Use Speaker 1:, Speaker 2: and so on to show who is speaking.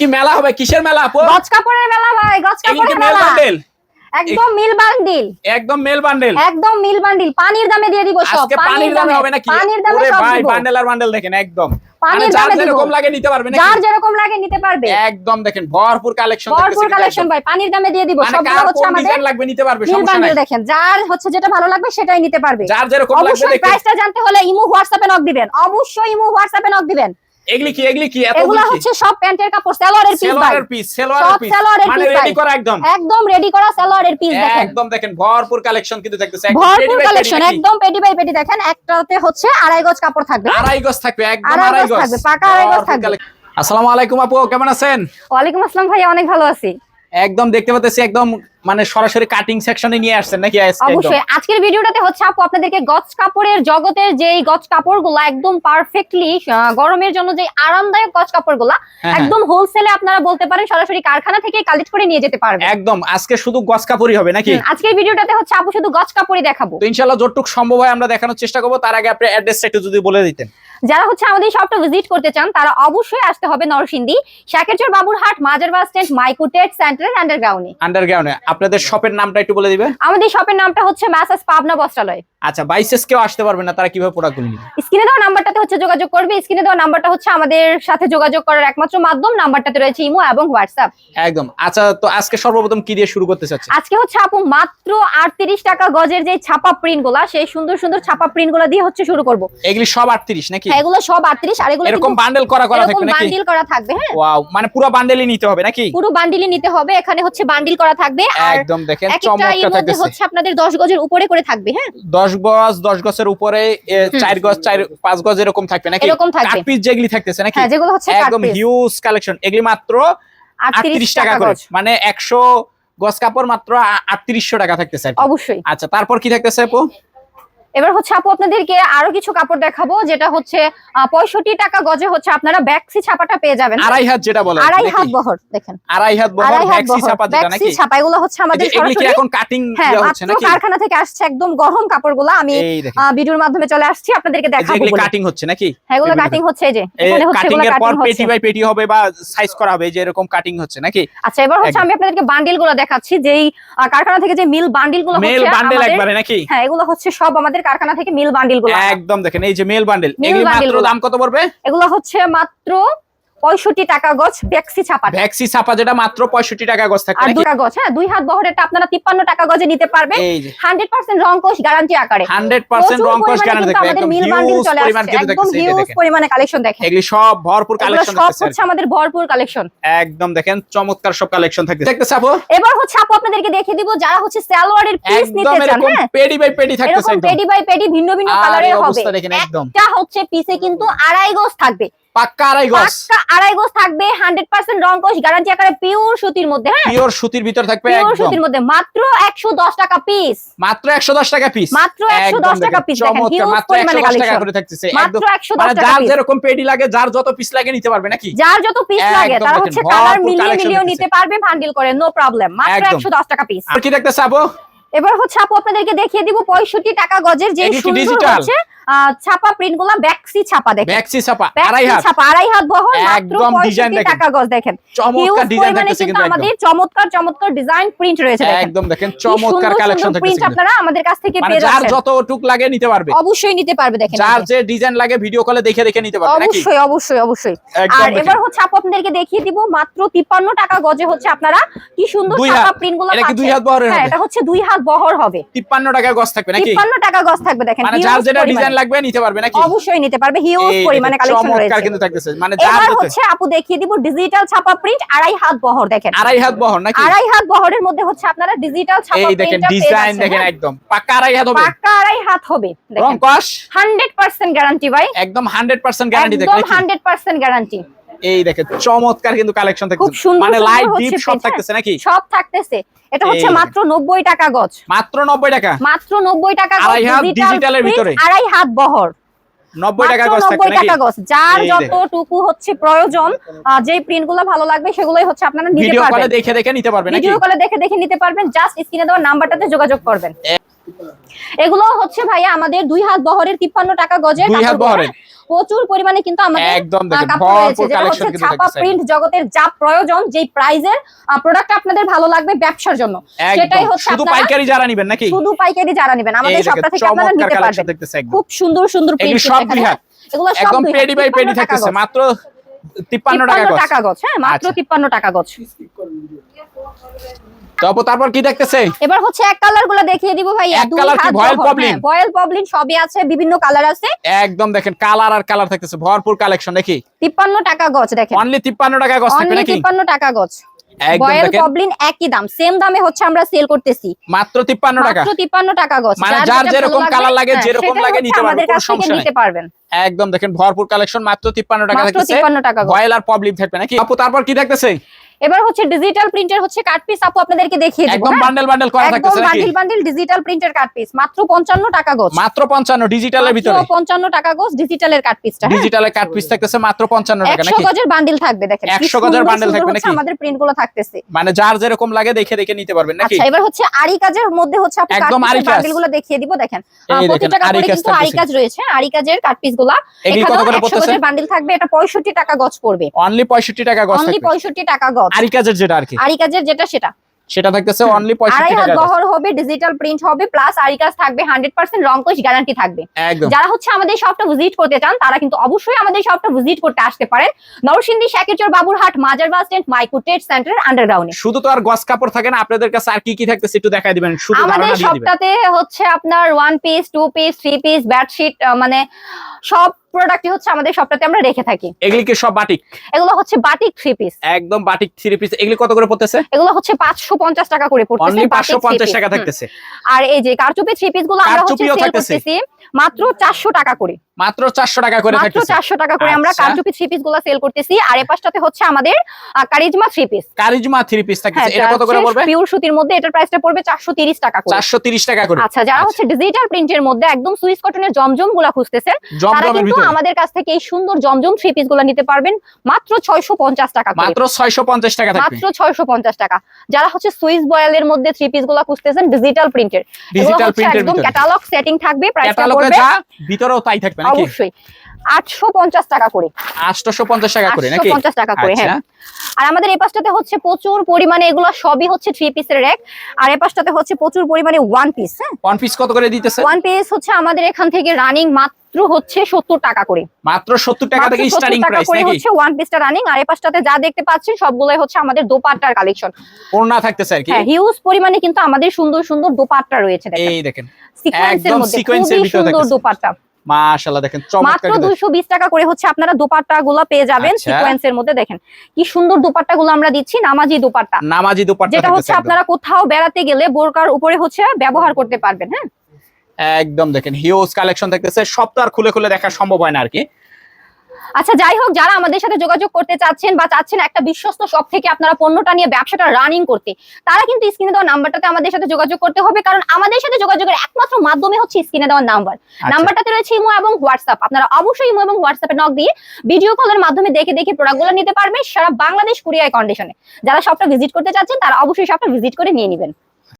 Speaker 1: কি মেলা হবে? কিসের মেলা আপু?
Speaker 2: গজ কাপড়ের মেলা ভাই গজ কাপড়ের
Speaker 1: মেলা
Speaker 2: একদম মিল বান্ডিল।
Speaker 1: একদম মেল বান্ডেল?
Speaker 2: একদম মিল বান্ডিল। পানির দামে দিয়ে দিব সব
Speaker 1: আজকে পানির দামে হবে নাকি?
Speaker 2: পানির দামে সব
Speaker 1: ভাই বান্ডেল আর বান্ডেল দেখেন একদম। মানে
Speaker 2: পানির দামে
Speaker 1: যেরকম লাগে নিতে পারবে নাকি?
Speaker 2: যার যেরকম লাগে নিতে পারবে।
Speaker 1: একদম দেখেন ভরপুর কালেকশন
Speaker 2: ভরপুর কালেকশন ভাই পানির দামে দিয়ে দিব।
Speaker 1: মানে
Speaker 2: সবগুলো
Speaker 1: কার
Speaker 2: হচ্ছে আমাদের।
Speaker 1: লাগবে নিতে পারবে?
Speaker 2: মিল
Speaker 1: সমস্যা
Speaker 2: বান্ডিল
Speaker 1: নাই
Speaker 2: দেখেন যার হচ্ছে যেটা ভালো লাগবে সেটাই নিতে পারবে।
Speaker 1: যার যেরকম লাগবে
Speaker 2: অবশ্যই
Speaker 1: দেখেন
Speaker 2: প্রাইসটা জানতে হলে ইমো হোয়াটসঅ্যাপে নক দিবেন। অবশ্যই ইমো হোয়াটসঅ্যাপে নক দিবেন।
Speaker 1: এগুলি কি এগুলি কি?
Speaker 2: এগুলো হচ্ছে সব প্যান্টের কাপড় সেলোয়ারের পিস
Speaker 1: সেলোয়ারের পিস সেলোয়ারের পিস
Speaker 2: সালোয়ারের
Speaker 1: মানে রেডি করা একদম।
Speaker 2: একদম রেডি করা সেলোয়ারের পিস দেখেন।
Speaker 1: একদম দেখেন ভরপুর কালেকশন কিন্তু দেখতেছে।
Speaker 2: ভরপুর কালেকশন একদম পেটি বাই পেটি দেখেন। একটাতে হচ্ছে আড়াই গজ কাপড় থাকবে।
Speaker 1: আড়াই গজ থাকবে একদম
Speaker 2: আড়াই গজ থাকবে, পাকা আড়াই গজ থাকবে।
Speaker 1: আসসালামু আলাইকুম আপু কেমন আছেন?
Speaker 2: ওয়ালাইকুম আসসালাম ভাইয়া অনেক ভালো আছি।
Speaker 1: একদম দেখতে পাচ্ছি একদম মানে সরাসরি কাটিং সেকশনে নিয়ে আসছেন নাকি আজকে
Speaker 2: অবশ্যই। আজকের ভিডিওটাতে হচ্ছে আপু আপনাদেরকে গজ কাপড়ের জগতের যেই গজ কাপড়গুলো একদম পারফেক্টলি গরমের জন্য যে আরামদায়ক গজ কাপড়গুলো
Speaker 1: হ্যাঁ,
Speaker 2: একদম হোলসেলে আপনারা বলতে পারেন সরাসরি কারখানা থেকে কালেক্ট করে নিয়ে যেতে পারবেন।
Speaker 1: একদম আজকে শুধু গজ কাপড়ই হবে নাকি?
Speaker 2: আজকের ভিডিওটাতে হচ্ছে আপু শুধু গজ কাপড়ই দেখাবো।
Speaker 1: তো ইনশাল্লাহ যতটুকু সম্ভব হয় আমরা দেখানোর চেষ্টা করব তার আগে আপনি অ্যাড্রেসটা একটু যদি বলে দিতেন।
Speaker 2: যারা হচ্ছে আমাদের শপটা ভিজিট করতে চান তারা অবশ্যই আসতে হবে নরসিংদী শাকেরচর বাবুরহাট মাজার বাস স্ট্যান্ড মাইকুটেট সেন্টারের আন্ডারগ্রাউন্ডে
Speaker 1: আন্ডারগ্রাউন্ডে আপনাদের শপের নামটা একটু বলে দিবেন
Speaker 2: আমাদের শপের নামটা হচ্ছে ম্যাসাস পাবনা বস্ত্রালয়
Speaker 1: আচ্ছা বাইসেস কেউ আসতে পারবে না তারা কীভাবে প্রোডাক্টগুলো নিবে?
Speaker 2: স্ক্রিনে দেওয়া নাম্বারটাতে হচ্ছে যোগাযোগ করবে। স্ক্রিনে দেওয়া নাম্বারটা হচ্ছে আমাদের সাথে যোগাযোগ করার একমাত্র মাধ্যম। নাম্বারটাতে রয়েছে ইমো এবং হোয়াটসঅ্যাপ
Speaker 1: একদম। আচ্ছা তো আজকে সর্বপ্রথম কি দিয়ে শুরু করতে চাচ্ছেন?
Speaker 2: আজকে হচ্ছে আপু মাত্র আটত্রিশ টাকা গজের যে ছাপা প্রিন্টগুলা সেই সুন্দর সুন্দর ছাপা প্রিন্টগুলা দিয়ে হচ্ছে শুরু করব।
Speaker 1: এগুলি সব আটত্রিশ নাকি?
Speaker 2: হ্যাঁ, এগুলো সব আটত্রিশ আর এগুলো
Speaker 1: এরকম বান্ডেল করা করা থাকবে নাকি?
Speaker 2: বান্ডিল করা থাকবে হ্যাঁ।
Speaker 1: ওয়াও মানে পুরো বান্ডেলই নিতে হবে নাকি?
Speaker 2: পুরো বান্ডিলই নিতে হবে। এখানে হচ্ছে বান্ডিল করা থাকবে আর
Speaker 1: একদম দেখেন চমৎকার থাকতেছে।
Speaker 2: হচ্ছে আপনাদের দশ গজের উপরে করে থাকবে হ্যাঁ?
Speaker 1: দশ গজ দশ গজের উপরে এ, চার গজ চার পাঁচ গজ এরকম থাকবে নাকি?
Speaker 2: এরকম থাকবে।
Speaker 1: কাট পিস যেগুলি থাকতেছে নাকি?
Speaker 2: হ্যাঁ যেগুলো হচ্ছে
Speaker 1: একদম হিউজ কালেকশন এগুলি মাত্র আটত্রিশ টাকা করে। মানে একশো গজ কাপড় মাত্র আটত্রিশশো টাকা থাকতেছে
Speaker 2: অবশ্যই।
Speaker 1: আচ্ছা তারপর কি থাকতেছে আপু?
Speaker 2: এবার হচ্ছে আপু আপনাদেরকে আরও কিছু কাপড় দেখাবো যেটা হচ্ছে পঁয়ষট্টি টাকা গজে হচ্ছে আপনারা ব্যাক্সি ছাপাটা পেয়ে যাবেন।
Speaker 1: আড়াই হাত যেটা বলে
Speaker 2: আড়াই হাত বহর দেখেন।
Speaker 1: আড়াই হাত বহর
Speaker 2: বহর
Speaker 1: ছাপা যেটা
Speaker 2: ব্যাক্সি
Speaker 1: নাকি?
Speaker 2: ছাপা এগুলো হচ্ছে আমাদের
Speaker 1: এগুলি
Speaker 2: সরাসরি
Speaker 1: এখন কাটিং
Speaker 2: হ্যাঁ
Speaker 1: হচ্ছে নাকি?
Speaker 2: কারখানা থেকে আসছে একদম গরম কাপড়গুলো। আমি ভিডিওর মাধ্যমে চলে আসছি আপনাদেরকে দেখাবো বলে।
Speaker 1: কাটিং হচ্ছে নাকি?
Speaker 2: হ্যাঁ এগুলো কাটিং হচ্ছে এই যে এখানে হচ্ছে
Speaker 1: কাটিং
Speaker 2: এগুলো
Speaker 1: এর পর পেটি বাই পেটি হবে বা সাইজ করা হবে যে এরকম কাটিং হচ্ছে নাকি?
Speaker 2: আচ্ছা এবার হচ্ছে আমি আপনাদেরকে বান্ডিলগুলো দেখাচ্ছি যেই কারখানা থেকে যে মিল বান্ডিলগুলো
Speaker 1: মেল
Speaker 2: হচ্ছে
Speaker 1: বান্ডেল একবারে নাকি?
Speaker 2: হ্যাঁ এগুলো হচ্ছে সব আমাদের কারখানা থেকে মিল বান্ডিলগুলো
Speaker 1: একদম দেখেন এই যে মেল বান্ডিল এগুলো মাত্র। দাম কত পড়বে
Speaker 2: এগুলো হচ্ছে মাত্র পঁয়ষট্টি টাকা গজ ব্যাক্সি ছাপা।
Speaker 1: ভ্যাক্সি ছাপা যেটা মাত্র পঁয়ষট্টি টাকা গজ থাকবে
Speaker 2: আর টাকা গজ হ্যাঁ দুই হাত বহরেরটা আপনারা তিপ্পান্ন টাকা গজে নিতে পারবেন। হান্ড্রেড পার্সেন্ট রং কোষ গ্যারান্টি আকারে।
Speaker 1: হান্ড্রেড পার্সেন্ট
Speaker 2: প্রচুর
Speaker 1: রং কোষ গ্যারান্টি থাকবে একদম
Speaker 2: মিল বান্ডিল চলে আসছে। একদম
Speaker 1: দেখতেছে এই যে
Speaker 2: হিউজ পরিমাণে কালেকশন দেখেন।
Speaker 1: এগুলি সব ভরপুর কালেকশন
Speaker 2: সব হচ্ছে আমাদের ভরপুর কালেকশন
Speaker 1: একদম দেখেন চমৎকার সব কালেকশন থাকতেছে। দেখতেছে আপু।
Speaker 2: এবার হচ্ছে আপু আপনাদেরকে দেখিয়ে দিব যারা হচ্ছে সালোয়ারের পিস নিতে চান হ্যাঁ?
Speaker 1: পেডি বাই পেডি থাকতেছে
Speaker 2: এরকম
Speaker 1: একদম।
Speaker 2: পেডি বাই পেডি ভিন্ন ভিন্ন কালারের
Speaker 1: এই
Speaker 2: হবে
Speaker 1: অবস্থা দেখেন একদম।
Speaker 2: একটা হচ্ছে পিসে কিন্তু আড়াই গজ থাকবে।
Speaker 1: পাক্কা আড়াই গজ।
Speaker 2: পাক্কা আড়াই গজ থাকবে হান্ড্রেড পার্সেন্ট রং কোষ গ্যারান্টি আকারে পিওর সুতির মধ্যে হ্যাঁ?
Speaker 1: পিওর সুতির ভিতর থাকবে
Speaker 2: পিওর সুতির মধ্যে মাত্র একশো দশ টাকা পিস
Speaker 1: মাত্র একশো দশ টাকা পিস
Speaker 2: মাত্র 110 টাকা দেখেন,
Speaker 1: মাত্র
Speaker 2: পরিমাণে
Speaker 1: একশো দশ টাকা করে থাকতেছে
Speaker 2: মাত্র
Speaker 1: একদম।
Speaker 2: একশো
Speaker 1: মানে
Speaker 2: টাকা
Speaker 1: যার যেরকম পেডি লাগে যার যত পিস লাগে নিতে পারবে নাকি?
Speaker 2: যার যত পিস লাগে
Speaker 1: একদম
Speaker 2: তারা হচ্ছে কালার মিলিয়ে
Speaker 1: দেখতেছে।
Speaker 2: নিতে পারবে বান্ডিল করে নো প্রবলেম মাত্র
Speaker 1: একদম।
Speaker 2: একশো দশ টাকা পিস
Speaker 1: আর কি দেখতেছে আপু?
Speaker 2: এবার হচ্ছে আপু আপনাদেরকে দেখিয়ে দিব পঁয়ষট্টি টাকা গজের যে সুন্দর হচ্ছে ছাপা প্রিন্টগুলা ব্যাক্সি ছাপা দেখেন।
Speaker 1: ভ্যাক্সি ছাপা আড়াই হাত।
Speaker 2: ছাপা আড়াই হাত বহর
Speaker 1: একদম
Speaker 2: পঁয়ষট্টি
Speaker 1: দেখেন।
Speaker 2: টাকা গজ দেখেন।
Speaker 1: চমৎকার ডিজাইন থাকতেছে
Speaker 2: কিন্তু আমাদের চমৎকার চমৎকার ডিজাইন প্রিন্ট রয়েছে দেখেন।
Speaker 1: একদম দেখেন চমৎকার কালেকশন থাকতেছে
Speaker 2: প্রিন্ট আপনারা আমাদের কাছ থেকে
Speaker 1: মানে
Speaker 2: পেয়ে
Speaker 1: যার
Speaker 2: যাচ্ছেন।
Speaker 1: যত টুক লাগে নিতে পারবে।
Speaker 2: অবশ্যই নিতে পারবে দেখেন
Speaker 1: যার
Speaker 2: যে।
Speaker 1: ডিজাইন লাগে ভিডিও কলে দেখে দেখে নিতে পারবে নাকি?
Speaker 2: অবশ্যই অবশ্যই অবশ্যই। আর এবার হচ্ছে আপু আপনাদেরকে দেখিয়ে দিব মাত্র তিপ্পান্ন টাকা গজে হচ্ছে আপনারা কি সুন্দর ছাপা প্রিন্টগুলো
Speaker 1: এটা কি দুই হাত বহরের
Speaker 2: হ্যাঁ
Speaker 1: হবে?
Speaker 2: এটা হচ্ছে দুই হাত বহর হবে।
Speaker 1: তিপ্পান্ন টাকা গজ থাকবে নাকি?
Speaker 2: তিপ্পান্ন টাকা গজ থাকবে দেখেন।
Speaker 1: মানে যার যেটা ডিজাইন লাগবে নিতে পারবে নাকি?
Speaker 2: অবশ্যই নিতে পারবে হিউজ পরিমাণে কালেকশন রয়েছে চমৎকার
Speaker 1: কিন্তু থাকতেছে। মানে যা
Speaker 2: হচ্ছে। আপু দেখিয়ে দিব ডিজিটাল ছাপা প্রিন্ট আড়াই হাত বহর দেখেন।
Speaker 1: আড়াই হাত বহর নাকি?
Speaker 2: আড়াই হাত বহরের মধ্যে হচ্ছে আপনারা ডিজিটাল ছাপা
Speaker 1: এই দেখেন ডিজাইন দেখেন
Speaker 2: হ্যাঁ?
Speaker 1: একদম। পাকা আড়াই হাত হবে।
Speaker 2: পাকা আড়াই হাত হবে
Speaker 1: রং কস
Speaker 2: হান্ড্রেড পার্সেন্ট গ্যারান্টি ভাই।
Speaker 1: একদম হান্ড্রেড পার্সেন্ট গ্যারান্টি
Speaker 2: একদম
Speaker 1: দেখেন
Speaker 2: হান্ড্রেড পার্সেন্ট গ্যারান্টি
Speaker 1: এই দেখেন চমৎকার কিন্তু কালেকশন
Speaker 2: সুন্দর
Speaker 1: মানে লাইট ডিপ সব। থাকতেছে নাকি?
Speaker 2: সব থাকতেছে। এটা হচ্ছে মাত্র নব্বই টাকা গজ।
Speaker 1: মাত্র নব্বই টাকা?
Speaker 2: মাত্র নব্বই টাকা গজ,
Speaker 1: ডিজিটালের ভিতরে।
Speaker 2: আড়াই হাত বহর।
Speaker 1: নব্বই টাকা গজ থাকবে
Speaker 2: নব্বই
Speaker 1: নাকি?
Speaker 2: টাকা গজ। যার। যতটুকু হচ্ছে প্রয়োজন যেই প্রিন্টগুলো ভালো লাগবে সেগুলোই হচ্ছে আপনারা নিতে
Speaker 1: ভিডিও কলে দেখে দেখে নিতে পারবে নাকি?
Speaker 2: ভিডিও কলে দেখে দেখে নিতে পারবেন। জাস্ট স্ক্রিনে দেওয়া নাম্বারটাতে যোগাযোগ করবেন। এগুলো হচ্ছে ভাইয়া আমাদের দুই হাত বহরের তিপ্পান্ন টাকা গজের
Speaker 1: দুই হাত বহরের।
Speaker 2: হ্যাঁ? প্রচুর পরিমাণে কিন্তু আমাদের
Speaker 1: একদম
Speaker 2: যেটা হচ্ছে ছাপা প্রিন্ট জগতের যা প্রয়োজন যেই প্রাইজের প্রোডাক্ট আপনাদের ভালো লাগবে ব্যবসার জন্য। সেটাই হচ্ছে
Speaker 1: শুধু পাইকারি যারা নিবেন নাকি?
Speaker 2: শুধু পাইকারি যারা নেবেন। আমাদের সপ্তাহ থেকে আপনারা নিতে পারবেন। খুব সুন্দর সুন্দর
Speaker 1: এগুলো
Speaker 2: প্রিন্ট
Speaker 1: হাত।
Speaker 2: এগুলো সব
Speaker 1: একদম পেডি বাই পেডি
Speaker 2: টাকা
Speaker 1: থাকতেছে। মাত্র 53 টাকা
Speaker 2: 53
Speaker 1: গজ।
Speaker 2: টাকা গজ হ্যাঁ মাত্র
Speaker 1: আচ্ছা।
Speaker 2: 53 টাকা গজ।
Speaker 1: তারপর তারপর কি দেখতেছে?
Speaker 2: এবার হচ্ছে এক কালারগুলো দেখিয়ে দিব ভাই
Speaker 1: এক colour কি? voile poplin?
Speaker 2: ভয়েল পবলিন সবই আছে বিভিন্ন কালার আছে।
Speaker 1: একদম দেখেন কালার আর কালার থাকতেছে। ভরপুর কালেকশন দেখি।
Speaker 2: 53 টাকা গজ দেখেন।
Speaker 1: অনলি 53 টাকা গজ থাকবে নাকি?
Speaker 2: 53 টাকা গজ। ভয়েল একই দাম সেম দামে হচ্ছে আমরা সেল করতেছি।
Speaker 1: মাত্র 53 টাকা।
Speaker 2: মাত্র 53 টাকা গজ।
Speaker 1: মানে যার যেরকম colour লাগে,
Speaker 2: হ্যাঁ,
Speaker 1: যেরকম লাগে নিতে পারবেন, কোনো সমস্যা
Speaker 2: নিতে পারবেন।
Speaker 1: একদম দেখেন ভরপুর কালেকশন মাত্র 53 টাকা
Speaker 2: মাত্র 53 টাকা
Speaker 1: ভয়েল আর প্রবলেম থাকবে নাকি? আপু তারপর কি দেখতেছে?
Speaker 2: এবার হচ্ছে ডিজিটাল প্রিন্টের হচ্ছে কাট পিস আপু আপনাদেরকে দেখিয়ে দিব
Speaker 1: একদম
Speaker 2: হ্যাঁ?
Speaker 1: বান্ডেল বান্ডেল করা
Speaker 2: একদম
Speaker 1: থাকতেছে নাকি?
Speaker 2: বান্ডিল বান্ডিল ডিজিটাল প্রিন্টের কাট পিস মাত্র 55 টাকা গজ
Speaker 1: মাত্র 55 ডিজিটালের ভিতরে।
Speaker 2: 55 টাকা গজ ডিজিটালের কাট পিসটা
Speaker 1: ডিজিটালের কাট পিস থাকতেছে মাত্র 55 টাকা নাকি?
Speaker 2: 100 গজের বান্ডিল থাকবে দেখেন।
Speaker 1: 100 গজের
Speaker 2: সুন্দর
Speaker 1: থাকবে নাকি?
Speaker 2: আমাদের প্রিন্টগুলো থাকতেছে।
Speaker 1: মানে যার যেরকম লাগে দেখে দেখে নিতে পারবেন নাকি?
Speaker 2: আচ্ছা এবার হচ্ছে আরি কাজের মধ্যে হচ্ছে কাট
Speaker 1: একদম আরি কাজ।
Speaker 2: বান্ডিলগুলো দেখিয়ে দিব দেখেন। প্রতিটা কাপড়ে কিন্তু আরি কাজ রয়েছে। আরি কাজের কাট পিসগুলা
Speaker 1: এগুলি কত করে
Speaker 2: 100
Speaker 1: পড়তেছে?
Speaker 2: গজের বান্ডিল থাকবে এটা 65 টাকা গজ পড়বে।
Speaker 1: অনলি 65 টাকা গজ
Speaker 2: অনলি 65 টাকা গজ
Speaker 1: আরি কাজের যেটা আর কি।
Speaker 2: আরি কাজের যেটা সেটা।
Speaker 1: সেটা থাকতেছে অনলি 65 টাকা গজ
Speaker 2: বহর হবে ডিজিটাল প্রিন্ট হবে প্লাস থাকবে 100% রং কোশ গ্যারান্টি থাকবে। যারা হচ্ছে আমাদের শপটা ভিজিট করতে চান তারা কিন্তু অবশ্যই আমাদের শপটা ভিজিট করতে আসতে পারেন। নরসিংদী শাকেচর বাবুরহাট মাজার বাস স্ট্যান্ড মাইকো ট্রেড সেন্টারের আন্ডারগ্রাউন্ডে
Speaker 1: শুধু তো আর গজ কাপড় থাকে না আপনাদের কাছে আর কি কি থাকতেছে একটু দেখাই দিবেন শুধু
Speaker 2: আমাদের শপটাতে হচ্ছে আপনার one piece two piece three piece bedsheet মানে সব প্রোডাক্টই হচ্ছে আমাদের শপটাতে আমরা রেখে থাকি।
Speaker 1: এগুলি কি সব বাটিক?
Speaker 2: এগুলো হচ্ছে বাটিক থ্রি পিস
Speaker 1: একদম বাটিক থ্রি পিস এগুলি কত করে পড়তেছে?
Speaker 2: এগুলো হচ্ছে পাঁচশো পঞ্চাশ টাকা করে পড়তেছে
Speaker 1: অনলি
Speaker 2: বাটিক
Speaker 1: 550 টাকা থাকতেছে।
Speaker 2: আর এই যে কারচুপি থ্রি পিসগুলো আমরা হচ্ছে সেল করতেছি মাত্র চারশো টাকা করে।
Speaker 1: মাত্র 400 টাকা করে
Speaker 2: মাত্র
Speaker 1: থাকতেছে।
Speaker 2: চারশো টাকা করে আমরা
Speaker 1: আচ্ছা।
Speaker 2: কারচুপি থ্রি পিসগুলো সেল করতেছি। আর এ পাশটাতে হচ্ছে আমাদের charisma three piece
Speaker 1: charisma three piece
Speaker 2: হ্যাঁ
Speaker 1: থাকতেছে এটা কত করে পড়বে?
Speaker 2: পিওর সুতির মধ্যে এটার প্রাইসটা পড়বে চারশো তিরিশ টাকা করে।
Speaker 1: 430 টাকা করে।
Speaker 2: আচ্ছা যারা হচ্ছে ডিজিটাল প্রিন্টের মধ্যে একদম সুইস কটনের জমজমগুলা খুঁজতেছেন তারা কিন্তু আমাদের কাছ থেকে এই সুন্দর জমজম থ্রি পিসগুলো নিতে পারবেন। মাত্র ছয়শো পঞ্চাশ টাকা
Speaker 1: মাত্র 650 টাকা
Speaker 2: মাত্র ছয়শো পঞ্চাশ টাকা। যারা হচ্ছে সুইস বয়েলের মধ্যে থ্রি পিসগুলা খুঁজতেছেন ডিজিটাল প্রিন্টের
Speaker 1: ডিজিটাল
Speaker 2: একদম ক্যাটালগ সেটিং থাকবে
Speaker 1: ভিতরেও তাই থাকবে
Speaker 2: অবশ্যই। আটশো পঞ্চাশ টাকা করে।
Speaker 1: 850 টাকা করে নাকি?
Speaker 2: 850 টাকা করে
Speaker 1: আচ্ছা।
Speaker 2: হ্যাঁ আর আমাদের এই পাশটাতে হচ্ছে প্রচুর পরিমাণে এগুলো সবই হচ্ছে থ্রি পিসের র্যাক আর এই পাশটাতে হচ্ছে প্রচুর পরিমাণে ওয়ান পিস হ্যাঁ।
Speaker 1: ওয়ান পিস কত করে দিতেছে?
Speaker 2: ওয়ান পিস হচ্ছে আমাদের এখান থেকে রানিং মাত্র হচ্ছে সত্তর টাকা করে।
Speaker 1: মাত্র 70 টাকা
Speaker 2: মাত্র
Speaker 1: থেকে স্টার্টিং প্রাইস নাকি?
Speaker 2: হচ্ছে ওয়ান পিসটা রানিং আর এই পাশটাতে যা দেখতে পাচ্ছেন সবগুলোই হচ্ছে আমাদের দোপাট্টার কালেকশন
Speaker 1: ওড়না থাকতেছে আর কি?
Speaker 2: হ্যাঁ হিউজ পরিমাণে কিন্তু আমাদের সুন্দর সুন্দর দোপাট্টা রয়েছে দেখেন।
Speaker 1: এই দেখেন।
Speaker 2: সিকোয়েন্সের মধ্যে খুবই
Speaker 1: ভিতরে
Speaker 2: সুন্দর দোপাট্টা।
Speaker 1: মাশাআল্লাহ দেখেন
Speaker 2: মাত্র
Speaker 1: চমৎকার।
Speaker 2: দুইশো বিশ টাকা করে হচ্ছে আপনারা দোপাট্টা গুলো পেয়ে যাবেন
Speaker 1: আচ্ছা।
Speaker 2: সিকোয়েন্সের মধ্যে দেখেন। কি সুন্দর দোপাট্টা গুলো আমরা দিচ্ছি নামাজি দোপাট্টা।
Speaker 1: নামাজি দুপাট্টা
Speaker 2: যেটা হচ্ছে আপনারা কোথাও বেড়াতে গেলে বোরকার উপরে হচ্ছে ব্যবহার করতে পারবেন হ্যাঁ?
Speaker 1: একদম দেখেন হিউজ কালেকশন দেখতেছে। সব তো আর খুলে খুলে দেখা সম্ভব হয় না আর কি।
Speaker 2: আচ্ছা যাই হোক যারা আমাদের সাথে যোগাযোগ করতে চাচ্ছেন বা চাচ্ছেন একটা বিশ্বস্ত শপ থেকে আপনারা পণ্যটা নিয়ে ব্যবসাটা রানিং করতে তারা কিন্তু স্ক্রিনে দেওয়া নাম্বারটাতে আমাদের সাথে যোগাযোগ করতে হবে। কারণ আমাদের সাথে যোগাযোগের একমাত্র মাধ্যমে হচ্ছে স্ক্রিনে দেওয়া নাম্বার
Speaker 1: আচ্ছা।
Speaker 2: নাম্বারটাতে রয়েছে ইমো এবং হোয়াটসঅ্যাপ আপনারা অবশ্যই ইমো এবং হোয়াটসঅ্যাপে নক দিয়ে ভিডিও কলের মাধ্যমে দেখে দেখে প্রোডাক্টগুলো নিতে পারবেন সারা বাংলাদেশ কুরিয়ার কন্ডিশনে যারা শপটা ভিজিট করতে চাচ্ছেন তারা অবশ্যই শপটা ভিজিট করে নিয়ে নেবেন।